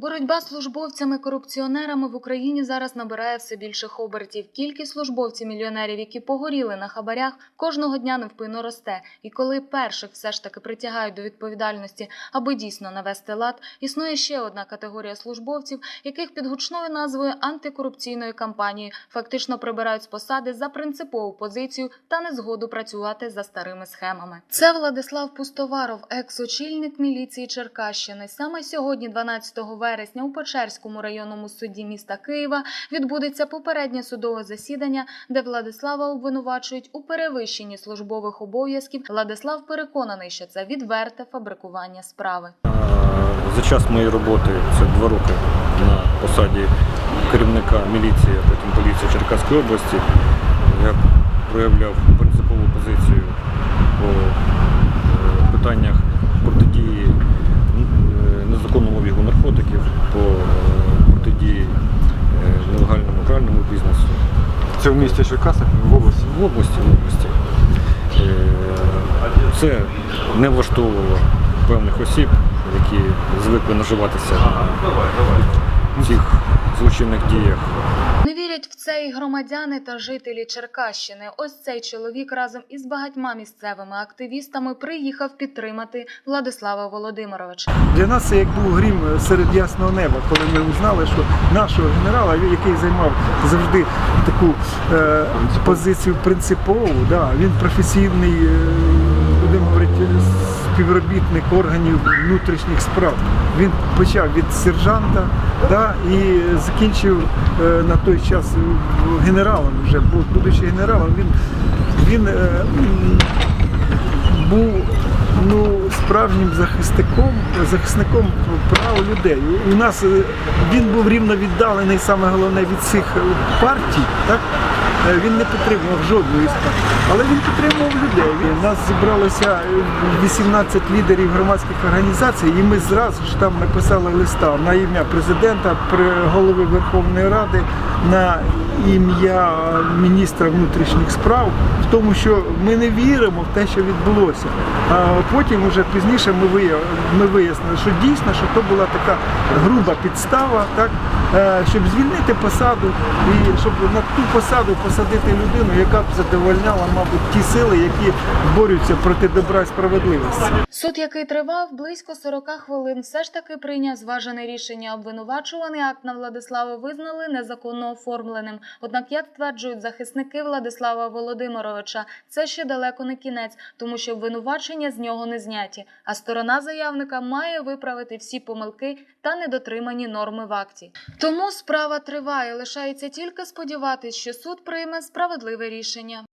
Боротьба з службовцями-корупціонерами в Україні зараз набирає все більших обертів. Кількість службовців-мільйонерів, які погоріли на хабарях, кожного дня невпинно росте. І коли перших все ж таки притягають до відповідальності, аби дійсно навести лад, існує ще одна категорія службовців, яких під гучною назвою антикорупційної кампанії фактично прибирають з посади за принципову позицію та незгоду працювати за старими схемами. Це Владислав Пустоваров, екс-очільник міліції Черкащини. Саме сьогодні, 12 вересня, у Печерському районному суді міста Києва відбудеться попереднє судове засідання, де Владислава обвинувачують у перевищенні службових обов'язків. Владислав переконаний, що це відверте фабрикування справи. За час моєї роботи, це два роки на посаді керівника міліції, а потім поліції Черкаської області, я проявляв принципову позицію по е, питаннях Це в місті Черкасах в області. В області, в області. Е, Це не влаштовувало певних осіб, які звикли наживатися на цих злочинних діях. Не вірять в це і громадяни та жителі Черкащини. Ось цей чоловік разом із багатьма місцевими активістами приїхав підтримати Владислава Володимировича. Для нас це як був грім серед ясного неба, коли ми узнали, що нашого генерала, який займав завжди таку е, позицію принципову, да, він професійний, е, співробітник органів внутрішніх справ. Він почав від сержанта да, і закінчив е, на той час генералом вже, бу- будучи генералом, він, він е, був ну, справжнім захисником, захисником прав людей. У нас е, він був рівно віддалений, саме головне, від цих партій. Так? Е, Він не підтримував жодної з партій, але він підтримував людей. Нас зібралося е, 18 лідерів громадських організацій, і ми зразу ж там написали листа на ім'я президента, голови Верховної Ради, на ім'я міністра внутрішніх справ, в тому, що ми не віримо в те, що відбулося. А потім, уже пізніше, ми вия- ми вияснили, що дійсно, що то була така груба підстава, так, е, щоб звільнити посаду і щоб на ту посаду посадити людину, яка б задовольняла, мабуть, ті сили, які борються проти добра і справедливості. Суд, який тривав близько 40 хвилин, все ж таки прийняв зважене рішення. Обвинувачуваний акт на Владислава визнали незаконно оформленим. Однак, як стверджують захисники Владислава Володимировича, це ще далеко не кінець, тому що обвинувачення з нього не зняті. А сторона заявника має виправити всі помилки та недотримані норми в акті. Тому справа триває. Лишається тільки сподіватись, що суд прийме справедливе рішення.